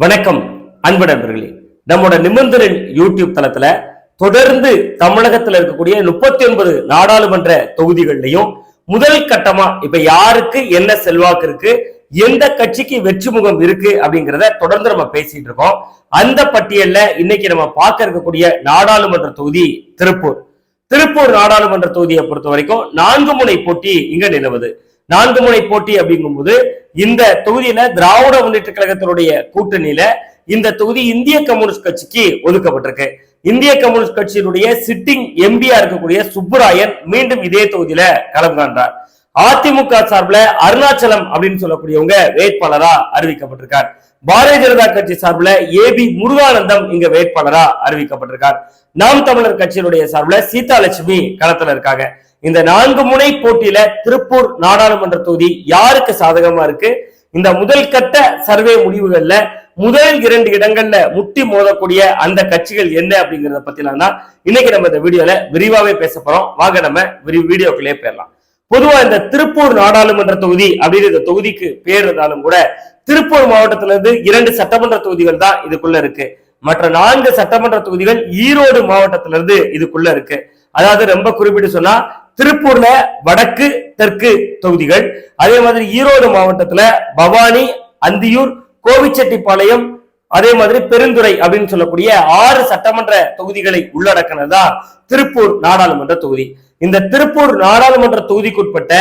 வணக்கம் அன்பு நண்பர்களே. நம்மோட நிபந்தனின் யூடியூப் தளத்துல தொடர்ந்து தமிழகத்துல இருக்கக்கூடிய முப்பத்தி ஒன்பது நாடாளுமன்ற தொகுதிகள்லையும் முதல் கட்டமா இப்ப யாருக்கு என்ன செல்வாக்கு இருக்கு எந்த கட்சிக்கு வெற்றி முகம் இருக்கு அப்படிங்கிறத தொடர்ந்து நம்ம பேசிட்டு இருக்கோம். அந்த பட்டியல்ல இன்னைக்கு நம்ம பார்க்க இருக்கக்கூடிய நாடாளுமன்ற தொகுதி திருப்பூர். திருப்பூர் நாடாளுமன்ற தொகுதியை பொறுத்த வரைக்கும் நான்கு முனை போட்டி இங்க நிலவுது. நான்கு முனை போட்டி அப்படிங்கும்போது இந்த தொகுதியில திராவிட முன்னேற்ற கழகத்தினுடைய கூட்டணியில இந்த தொகுதி இந்திய கம்யூனிஸ்ட் கட்சிக்கு ஒதுக்கப்பட்டிருக்கு. இந்திய கம்யூனிஸ்ட் கட்சியினுடைய சிட்டிங் எம்பியா இருக்கக்கூடிய சுப்புராயன் மீண்டும் இதே தொகுதியில களம் காண்றார். அதிமுக சார்பில் அருணாச்சலம் அப்படின்னு சொல்லக்கூடியவங்க வேட்பாளரா அறிவிக்கப்பட்டிருக்கார். பாரதிய ஜனதா கட்சி சார்பில் பி முருகானந்தம் இங்க வேட்பாளரா அறிவிக்கப்பட்டிருக்கார். நாம் தமிழர் கட்சியினுடைய சார்பில் சீதாலட்சுமி களத்துல இருக்காங்க. இந்த நான்கு முனை போட்டியில திருப்பூர் நாடாளுமன்ற தொகுதி யாருக்கு சாதகமா இருக்கு? இந்த முதல் கட்ட சர்வே முடிவுகள்ல முதல் இரண்டு இடங்கள்ல முட்டி மோதக்கூடிய அந்த கட்சிகள் என்ன அப்படிங்கறத பத்திலாம் தான் இன்னைக்கு நம்ம இந்த வீடியோல விரிவாவே பேச போறோம். வாங்க நம்ம வீடியோக்குள்ளே போயிடலாம். பொதுவா இந்த திருப்பூர் நாடாளுமன்ற தொகுதி அப்படின்னு இந்த தொகுதிக்கு பேர் இருந்தாலும் கூட திருப்பூர் மாவட்டத்துல இருந்து இரண்டு சட்டமன்ற தொகுதிகள் தான் இதுக்குள்ள இருக்கு. மற்ற நான்கு சட்டமன்ற தொகுதிகள் ஈரோடு மாவட்டத்துல இருந்து இதுக்குள்ள இருக்கு. அதாவது ரொம்ப குறிப்பிட்டு சொன்னா திருப்பூர்ல வடக்கு தெற்கு தொகுதிகள். அதே மாதிரி ஈரோடு மாவட்டத்துல பவானி அந்தியூர் கோவிச்செட்டிப்பாளையம் அதே மாதிரி பெருந்துறை அப்படின்னு சொல்லக்கூடிய ஆறு சட்டமன்ற தொகுதிகளை உள்ளடக்கினதுதான் திருப்பூர் நாடாளுமன்ற தொகுதி. இந்த திருப்பூர் நாடாளுமன்ற தொகுதிக்குட்பட்ட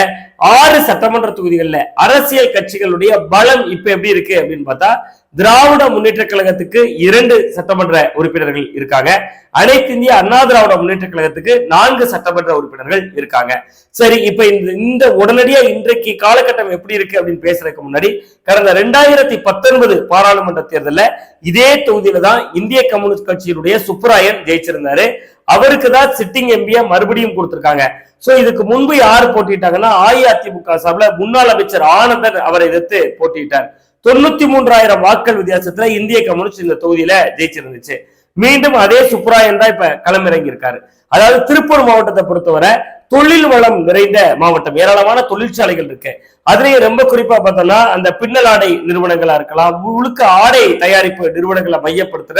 ஆறு சட்டமன்ற தொகுதிகளில் அரசியல் கட்சிகளுடைய பலம் இப்ப எப்படி இருக்கு அப்படின்னு பார்த்தா திராவிட முன்னேற்ற கழகத்துக்கு இரண்டு சட்டமன்ற உறுப்பினர்கள் இருக்காங்க. அனைத்து இந்திய அண்ணா திராவிட முன்னேற்ற கழகத்துக்கு நான்கு சட்டமன்ற உறுப்பினர்கள் இருக்காங்க. சரி இப்ப இந்த இந்த உடனடியா இன்றைக்கு காலகட்டம் எப்படி இருக்கு அப்படின்னு பேசுறதுக்கு முன்னாடி கடந்த ரெண்டாயிரத்தி பத்தொன்பது பாராளுமன்ற தேர்தலில் இதே தொகுதியில தான் இந்திய கம்யூனிஸ்ட் கட்சியினுடைய சுப்பராயன் ஜெயிச்சிருந்தாரு. அவருக்கு தான் சிட்டிங் எம்பியா மறுபடியும் கொடுத்திருக்காங்க. சோ இதுக்கு முன்பு யாரு போட்டிட்டாங்கன்னா அஇஅதிமுக சார்பில் முன்னாள் அமைச்சர் ஆனந்தன் அவரை எதிர்த்து போட்டியிட்டார். தொண்ணூத்தி மூன்றாயிரம் வாக்கள் வித்தியாசத்துல இந்திய கம்யூனிஸ்ட் இந்த தொகுதியில ஜெயிச்சிருந்துச்சு. மீண்டும் அதே சுப்ராயன் தான் இப்ப களமிறங்கி இருக்காரு அதாவது திருப்பூர் மாவட்டத்தை பொறுத்தவரை தொழில் வளம் நிறைந்த மாவட்டம். ஏராளமான தொழிற்சாலைகள் இருக்கு. அதுலயும் ரொம்ப குறிப்பா பார்த்தோம்னா அந்த பின்னல் ஆடை நிறுவனங்களா இருக்கலாம் முழுக்க ஆடை தயாரிப்பு நிறுவனங்களை மையப்படுத்துற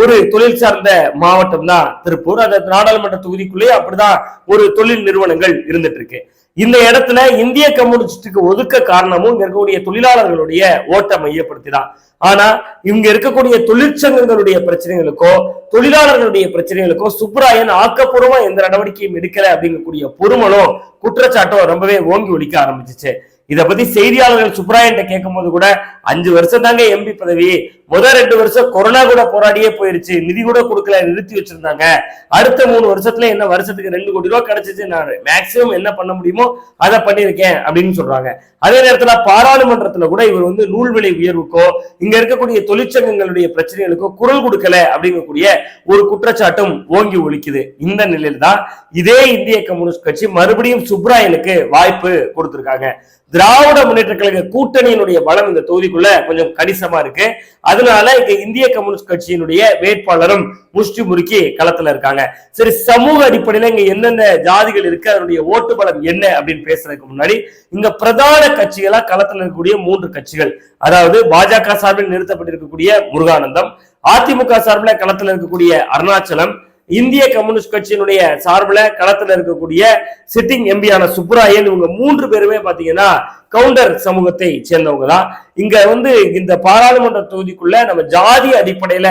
ஒரு தொழில் சார்ந்த மாவட்டம் தான் திருப்பூர். அந்த நாடாளுமன்ற தொகுதிக்குள்ளேயே அப்படிதான் ஒரு தொழில் நிறுவனங்கள் இருந்துட்டு இருக்கு. இந்த இடத்துல இந்திய கம்யூனிஸ்டுக்கு ஒதுக்க காரணமும் இங்க இருக்கக்கூடிய தொழிலாளர்களுடைய ஓட்டை மையப்படுத்தி தான் ஆனா இங்க இருக்கக்கூடிய தொழிற்சங்கங்களுடைய பிரச்சனைகளுக்கோ தொழிலாளர்களுடைய பிரச்சனைகளுக்கோ சுப்ராயன் ஆக்கப்பூர்வமா எந்த நடவடிக்கையும் எடுக்கல அப்படிங்கக்கூடிய பொறுமலும் குற்றச்சாட்டும் ரொம்பவே ஓங்கி ஒழிக்க ஆரம்பிச்சிச்சு. இதை பத்தி செய்தியாளர்கள் சுப்ராயன் கேட்கும் போது கூட அஞ்சு வருஷம் தாங்க எம்பி பதவி முதல் ரெண்டு வருஷம் கொரோனா கூட போராடியே போயிருச்சு. நிதி கூட கொடுக்கல நிறுத்தி வச்சிருந்தாங்க. அடுத்த மூணு வருஷத்துல என்ன வருஷத்துக்கு ரெண்டு கோடி ரூபாய் கிடைச்சிச்சு நான் மேக்சிமம் என்ன பண்ண முடியுமோ அதை பண்ணியிருக்கேன் அப்படின்னு சொல்றாங்க. அதே நேரத்துல பாராளுமன்றத்துல கூட இவர் வந்து நூல் விலை உயர்வுக்கோ இங்க இருக்கக்கூடிய தொழிற்சங்கங்களுடைய பிரச்சனைகளுக்கோ குரல் கொடுக்கல அப்படிங்கக்கூடிய ஒரு குற்றச்சாட்டும் ஓங்கி ஒழிக்குது. இந்த நிலையில தான் இதே இந்திய கம்யூனிஸ்ட் கட்சி மறுபடியும் சுப்ராயனுக்கு வாய்ப்பு கொடுத்திருக்காங்க. திராவிட முன்னேற்ற கழக கூட்டணியினுடைய பலம் இந்த தொகுதிக்குள்ள கொஞ்சம் கணிசமா இருக்கு. அதனால இங்க இந்திய கம்யூனிஸ்ட் கட்சியினுடைய வேட்பாளரும் முஷ்டி முறுக்கி களத்துல இருக்காங்க. சரி சமூக அடிப்படையில இங்க என்னென்ன ஜாதிகள் இருக்கு அதனுடைய ஓட்டு பலம் என்ன அப்படின்னு பேசுறதுக்கு முன்னாடி இங்க பிரதான கட்சிகளா களத்துல இருக்கக்கூடிய மூன்று கட்சிகள். அதாவது பாஜக சார்பில் நிறுத்தப்பட்டிருக்கக்கூடிய முருகானந்தம் அதிமுக சார்பில் களத்துல இருக்கக்கூடிய அருணாச்சலம் இந்திய கம்யூனிஸ்ட் கட்சியினுடைய சார்பில் களத்துல இருக்கக்கூடிய சிட்டிங் எம்பியான சுப்ராயன் இவங்க மூன்று பேருமே பாத்தீங்கன்னா கவுண்டர் சமூகத்தை சேர்ந்தவங்க தான் இங்க வந்து இந்த பாராளுமன்ற தொகுதிக்குள்ள நம்ம ஜாதி அடிப்படையில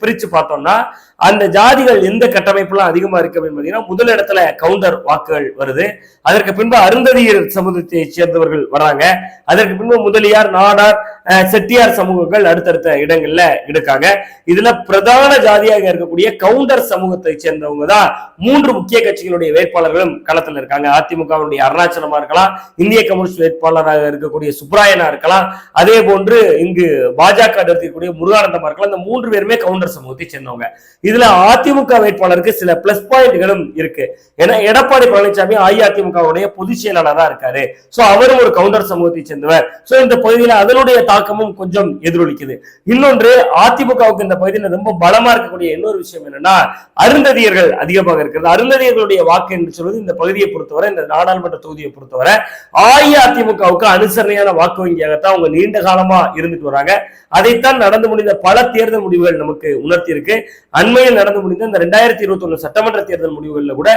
பிரிச்சு பார்த்தோம்னா அந்த ஜாதிகள் எந்த கட்டமைப்புலாம் அதிகமா இருக்கு அப்படின்னு பாத்தீங்கன்னா முதல் இடத்துல கவுண்டர் வாக்குகள் வருது. அதற்கு பின்பு அருந்ததியர் சமூகத்தை சேர்ந்தவர்கள் வராங்க. அதற்கு பின்பு முதலியார் நாடார் அஹ், செட்டியார் சமூகங்கள் அடுத்தடுத்த இடங்கள்ல இருக்காங்க. இதுல பிரதான ஜாதியாக இருக்கக்கூடிய கவுண்டர் சமூகத்தை சேர்ந்தவங்க தான் மூன்று முக்கிய கட்சிகளுடைய வேட்பாளர்களும் களத்துல இருக்காங்க. அதிமுகவுடைய அருணாச்சலமா இருக்கலாம் இந்திய கம்யூனிஸ்ட் வேட்பாளராக இருக்கக்கூடிய சுப்ராயனா இருக்கலாம். அதே போன்று இங்கு பாஜக இருக்கக்கூடிய முருகானந்தமா இருக்கலாம். இந்த மூன்று பேருமே கவுண்டர் சமூகத்தை சேர்ந்தவங்க. இதுல அதிமுக வேட்பாளருக்கு சில பிளஸ் பாயிண்ட்களும் இருக்கு. ஏன்னா எடப்பாடி பழனிசாமி அஇஅதிமுகவுடைய பொதுச் செயலாளராக இருக்காரு. சோ அவரும் ஒரு கவுண்டர் சமூகத்தை சேர்ந்தவர். சோ இந்த பகுதியில அதனுடைய தாக்கமும் கொஞ்சம் எதிரொலிக்குது. இன்னொன்று அதிமுகவுக்கு இந்த பகுதியில ரொம்ப பலமா இருக்கக்கூடிய இன்னொரு விஷயம் என்னன்னா அருந்ததியர்கள் அதிகமாக இருக்கிறது. அருந்ததியர்களுடைய வாக்கு என்று சொல்வது இந்த பகுதியை பொறுத்தவரை இந்த நாடாளுமன்ற தொகுதியை பொறுத்தவரை அஇஅதிமுக அதிமுகவுக்கு அனுசரணையான வாக்கு வங்கியாகத்தான் அவங்க நீண்ட காலமா இருந்துட்டு வராங்க. அதைத்தான் நடந்து முடிந்த பல தேர்தல் முடிவுகள் நமக்கு உணர்த்தி இருக்கு அண்மையில் நடந்து முடிந்த இந்த ரெண்டாயிரத்தி இருபத்தி ஒண்ணு சட்டமன்ற தேர்தல் முடிவுகள்ல கூட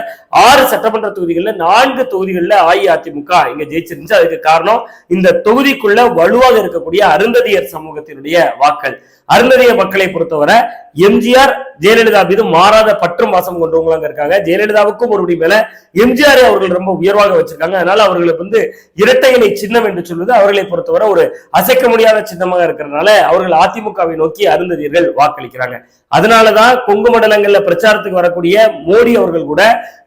ஆறு சட்டமன்ற தொகுதிகளில் நான்கு தொகுதிகளில் அஇஅதிமுக இங்க ஜெயிச்சிருந்துச்சு. அதுக்கு காரணம் இந்த தொகுதிக்குள்ள வலுவாக இருக்கக்கூடிய அருந்ததியர் சமூகத்தினுடைய வாக்கள். அருந்ததிய மக்களை பொறுத்தவரை எம்ஜிஆர் ஜெயலலிதா மீது மாறாத பற்றும் வாசம் கொண்டவங்களாங்க இருக்காங்க. ஜெயலலிதாவுக்கும் ஒருபடி மேல எம்ஜிஆர் அவர்கள் ரொம்ப உயர்வாக வச்சிருக்காங்க. அதனால அவர்களுக்கு வந்து இரட்டை இலை சின்னம் என்று சொல்வது அவர்களை பொறுத்தவரை ஒரு அசைக்க முடியாத சின்னமாக இருக்கிறதுனால அவர்கள் அதிமுகவை நோக்கி அருந்ததியர்கள் வாக்களிக்கிறாங்க. அதனாலதான் கொங்கு மண்டலங்கள்ல பிரச்சாரத்துக்கு வரக்கூடிய மோடி அவர்கள் கூட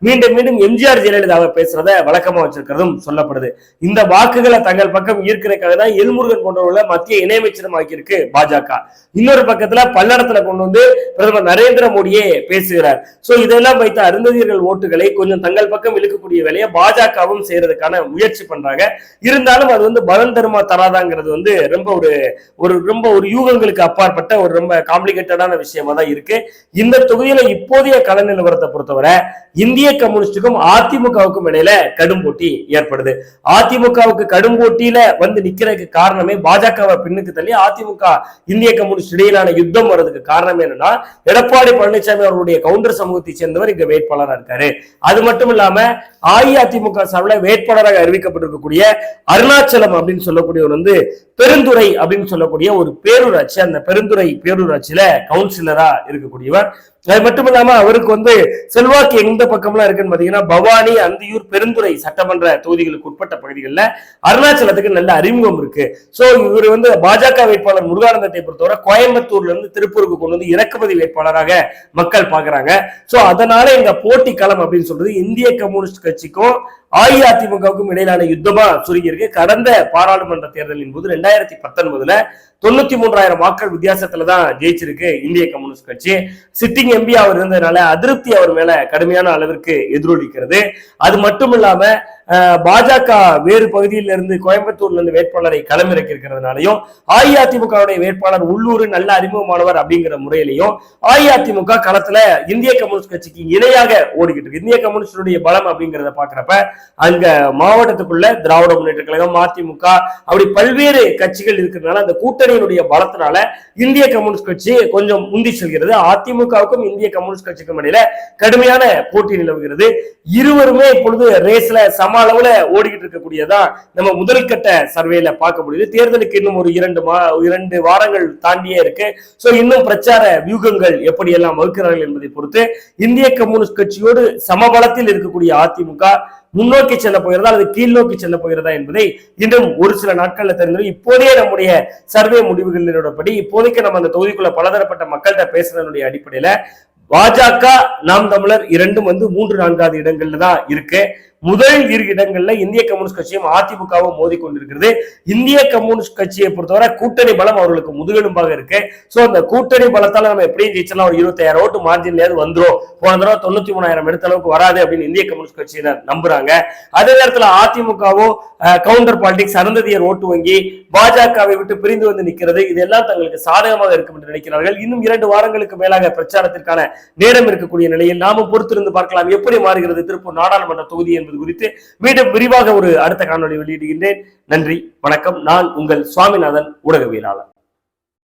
மீண்டும் மீண்டும் எம்ஜிஆர் ஜெயலலிதாவை பேசுறத வழக்கமா வச்சிருக்கிறதும் சொல்லப்படுது. இந்த வாக்குகளை தங்கள் பக்கம் ஈர்க்கிறதுக்காக தான் எல்முருகன் கொண்டவர்கள மத்திய இணையமைச்சரம் ஆக்கியிருக்கு பாஜக. இன்னொரு பக்கத்துல பல்லடத்துல கொண்டு வந்து பிரதமர் நரேந்திர மோடியே பேசுகிறார். சோ இதெல்லாம் வைத்த அருந்ததியர்கள் ஓட்டுகளை கொஞ்சம் தங்கள் பக்கம் இழுக்கக்கூடிய வேலையை பாஜகவும் செய்யறதுக்கான முயற்சி பண்றாங்க. இருந்தாலும் அது வந்து பலன் தருமா தராதாங்கிறது வந்து ரொம்ப ஒரு ஒரு ரொம்ப ஒரு யூகங்களுக்கு அப்பாற்பட்ட ஒரு ரொம்ப காம்ப்ளிகேட்டடான விஷயமா தான் இருக்கு. இந்த தொகுதியில இப்போதைய கள நிலவரத்தை பொறுத்தவரை இந்திய கம்யூனிஸ்டுக்கும் அதிமுகவுக்கும் இடையில கடும் போட்டி ஏற்படுது. அதிமுகவுக்கு கடும் போட்டியில வந்து நிக்கிறதுக்கு காரணமே பாஜகவை பின்னுக்கு தள்ளி அதிமுக இந்திய கம்யூனிஸ்ட் இடையிலான யுத்தம் வர்றதுக்கு காரணம் என்னன்னா எடப்பாடி பழனிசாமி அவருடைய கவுண்டர் சமூகத்தை சேர்ந்தவர் இங்க வேட்பாளராக இருக்காரு. அது மட்டும் இல்லாம அஇஅதிமுக சார்பில் வேட்பாளராக அறிவிக்கப்பட்டிருக்கக்கூடிய அருணாச்சலம் அப்படின்னு சொல்லக்கூடியவர் வந்து பெருந்துறை அப்படின்னு சொல்லக்கூடிய ஒரு பேரூராட்சி. அந்த பெருந்துறை பேரூராட்சியில கவுன்சிலரா இருக்கக்கூடியவர். அது மட்டும் இல்லாம அவருக்கு வந்து செல்வாக்கு எந்த பக்கம்லாம் இருக்குன்னு பாத்தீங்கன்னா பவானி அந்தியூர் பெருந்துறை சட்டமன்ற தொகுதிகளுக்கு உட்பட்ட பகுதிகளில் அருணாச்சலத்துக்கு நல்ல அறிமுகம் இருக்கு. ஸோ இவர் வந்து பாஜக வேட்பாளர் முருகானந்தத்தை பொறுத்தவரை கோயம்புத்தூர்ல இருந்து திருப்பூருக்கு கொண்டு வந்து இறக்குமதி வேட்பாளராக மக்கள் பாக்குறாங்க சோ அதனால இந்த போட்டி களம் அப்படின்னு சொல்றது இந்திய கம்யூனிஸ்ட் கட்சிக்கும் அஇஅதிமுகவுக்கும் இடையிலான யுத்தமா சுருங்கியிருக்கு கடந்த பாராளுமன்ற தேர்தலின் போது ரெண்டாயிரத்தி பத்தொன்பதுல தொண்ணூத்தி மூன்றாயிரம் வாக்கள் வித்தியாசத்துல தான் ஜெயிச்சிருக்கு இந்திய கம்யூனிஸ்ட் கட்சி. சிட்டிங் எம்பி அவர் இருந்ததுனால அதிருப்தி அவர் மேல கடுமையான அளவிற்கு எதிரொலிக்கிறது. அது மட்டும் இல்லாம பாஜக வேறு பகுதியில இருந்து கோயம்புத்தூர்ல இருந்து வேட்பாளரை களமிறக்கி இருக்கிறதுனாலையும் அஇஅதிமுகவுடைய வேட்பாளர் உள்ளூர் நல்ல அறிமுகமானவர் அப்படிங்கிற முறையிலையும் அஇஅதிமுக களத்துல இந்திய கம்யூனிஸ்ட் கட்சிக்கு இணையாக ஓடிக்கிட்டு இருக்கு. இந்திய கம்யூனிஸ்டுடைய பலம் அப்படிங்கிறத பாக்குறப்ப அங்க மாவட்டத்துக்குள்ள திராவிட முன்னேற்ற கழகம் அதிமுக அப்படி பல்வேறு கட்சிகள் இருக்கிறதுனால அந்த கூட்டணியினுடைய பலத்தினால இந்திய கம்யூனிஸ்ட் கட்சி கொஞ்சம் முந்தி செல்கிறது. அதிமுகவுக்கும் இந்திய கம்யூனிஸ்ட் கட்சிக்கும் இடையில கடுமையான போட்டி நிலவுகிறது. இருவருமே இப்பொழுது ரேஸ்ல சம அளவுல ஓடிக்கிட்டு இருக்கக்கூடியதான் நம்ம முதல் கட்ட சர்வேல பார்க்க முடியுது. தேர்தலுக்கு இன்னும் ஒரு இரண்டு மா இரண்டு வாரங்கள் தாண்டியே இருக்கு. சோ இன்னும் பிரச்சார வியூகங்கள் எப்படி எல்லாம் வகுக்கிறார்கள் என்பதை பொறுத்து இந்திய கம்யூனிஸ்ட் கட்சியோடு சமபலத்தில் இருக்கக்கூடிய அதிமுக முன்னோக்கி செல்ல போகிறதா அல்லது கீழ் நோக்கி செல்ல போகிறதா என்பதை இன்னும் ஒரு சில நாட்கள்ல தெரிஞ்சிடும் இப்போதே நம்முடைய சர்வே முடிவுகளினோடபடி இப்போதைக்கு நம்ம அந்த தொகுதிக்குள்ள பலதரப்பட்ட மக்கள்கிட்ட பேசுறதனுடைய அடிப்படையில பாஜக நாம் தமிழர் இரண்டும் வந்து மூன்று நான்காவது இடங்கள்ல தான் இருக்கு. முதல் இரு இடங்கள்ல இந்திய கம்யூனிஸ்ட் கட்சியும் அதிமுகவும் மோதி கொண்டிருக்கிறது. இந்திய கம்யூனிஸ்ட் கட்சியை பொறுத்தவரை கூட்டணி பலம் அவர்களுக்கு முதுகெலும்பாக இருக்கு. சோ அந்த கூட்டணி பலத்தால நம்ம எப்படியும் ஜெயிச்சலாம் ஒரு இருபத்தாயிரம் ஓட்டு மார்ஜின்லயாவது வந்துரும். போன தடவை தொண்ணூத்தி மூணாயிரம் எடுத்த அளவுக்கு வராது அப்படின்னு இந்திய கம்யூனிஸ்ட் கட்சியினர் நம்புறாங்க. அதே நேரத்துல அதிமுகவும் கவுண்டர் பாலிடிக்ஸ் அருந்ததியர் ஓட்டு வங்கி பாஜகவை விட்டு பிரிந்து வந்து நிற்கிறது இதெல்லாம் தங்களுக்கு சாதகமாக இருக்கும் என்று நினைக்கிறார்கள். இன்னும் இரண்டு வாரங்களுக்கு மேலாக பிரச்சாரத்திற்கான நேரம் இருக்கக்கூடிய நிலையில் நாமும் பொறுத்திருந்து பார்க்கலாம். எப்படி மாறுகிறது திருப்பூர் நாடாளுமன்ற தொகுதி என்பது குறித்து மீண்டும் விரிவாக ஒரு அடுத்த காணொலி வெளியிடுகின்றேன். நன்றி வணக்கம். நான் உங்கள் சுவாமிநாதன் ஊடகவியலாளர்.